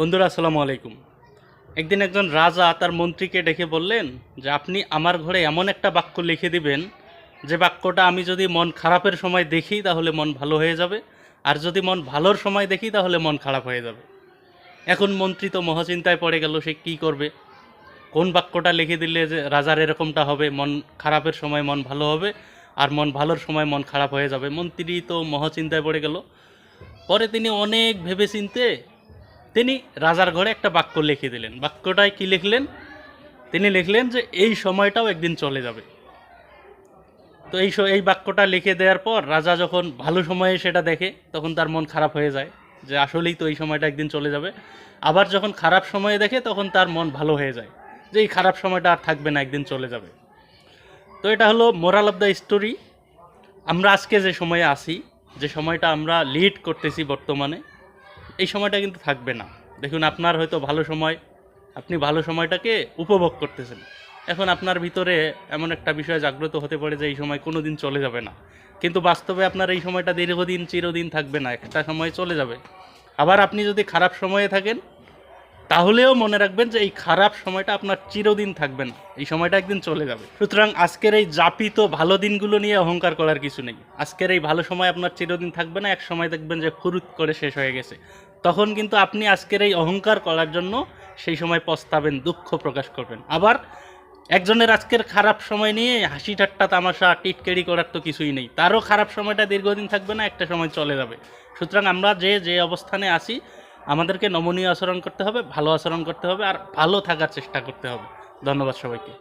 বন্ধুরা, আসসালামু আলাইকুম। একদিন একজন রাজা তার মন্ত্রীকে ডেকে বললেন যে, আপনি আমার ঘরে এমন একটা বাক্য লিখে দিবেন, যে বাক্যটা আমি যদি মন খারাপের সময় দেখি, তাহলে মন ভালো হয়ে যাবে, আর যদি মন ভালোর সময় দেখি, তাহলে মন খারাপ হয়ে যাবে। এখন মন্ত্রী তো মহাচিন্তায় পড়ে গেল, সে কী করবে? কোন বাক্যটা লিখে দিলে যে রাজার এরকমটা হবে? মন খারাপের সময় মন ভালো হবে, আর মন ভালোর সময় মন খারাপ হয়ে যাবে। মন্ত্রী তো মহাচিন্তায় পড়ে গেল। পরে তিনি অনেক ভেবে চিনতে তিনি রাজার ঘরে একটা বাক্য লিখে দিলেন। বাক্যটায় কি লিখলেন? তিনি লিখলেন যে, এই সময়টাও একদিন চলে যাবে। তো এই এই বাক্যটা লিখে দেওয়ার পর রাজা যখন ভালো সময়ে সেটা দেখে, তখন তার মন খারাপ হয়ে যায় যে, আসলেই তো এই সময়টা একদিন চলে যাবে। আবার যখন খারাপ সময়ে দেখে, তখন তার মন ভালো হয়ে যায় যে, এই খারাপ সময়টা আর থাকবে না, একদিন চলে যাবে। তো এটা হলো মোরাল অফ দ্য স্টোরি। আমরা আজকে যে সময়ে আসি, যে সময়টা আমরা লিড করতেছি বর্তমানে এই সময়টা কিন্তু থাকবে না। দেখুন, আপনার হয়তো ভালো সময়, আপনি ভালো সময়টাকে উপভোগ করতেছেন। এখন আপনার ভিতরে এমন একটা বিষয় জাগ্রত হতে পারে যে, এই সময় কোনো দিন চলে যাবে না। কিন্তু বাস্তবে আপনার এই সময়টা দীর্ঘদিন, চিরদিন থাকবে না। একটা সময় চলে যাবে। আবার আপনি যদি খারাপ সময়ে থাকেন তাহলেও মনে রাখবেন যে এই খারাপ সময়টা আপনার চিরদিন থাকবে না। এই সময়টা একদিন চলে যাবে। সুতরাং আজকের এই জাপিত ভালো দিনগুলো নিয়ে অহংকার করার কিছু নেই। আজকের এই ভালো সময় আপনার চিরদিন থাকবে না, এক সময় দেখবেন যে ফুরুত করে শেষ হয়ে গেছে। তখন কিন্তু আপনি আজকের এই অহংকার করার জন্য সেই সময় পস্তাবেন, দুঃখ প্রকাশ করবেন। আবার একজনের আজকের খারাপ সময় নিয়ে হাসি ঠাট্টা, তামাশা, টিটকেরি করার তো কিছুই নেই। তারও খারাপ সময়টা দীর্ঘদিন থাকবে না, একটা সময় চলে যাবে। সুতরাং আমরা যে যে অবস্থানে আছি আমাদেরকে নমনীয় আচরণ করতে হবে, ভালো আচরণ করতে হবে আর ভালো থাকার চেষ্টা করতে হবে। ধন্যবাদ সবাইকে।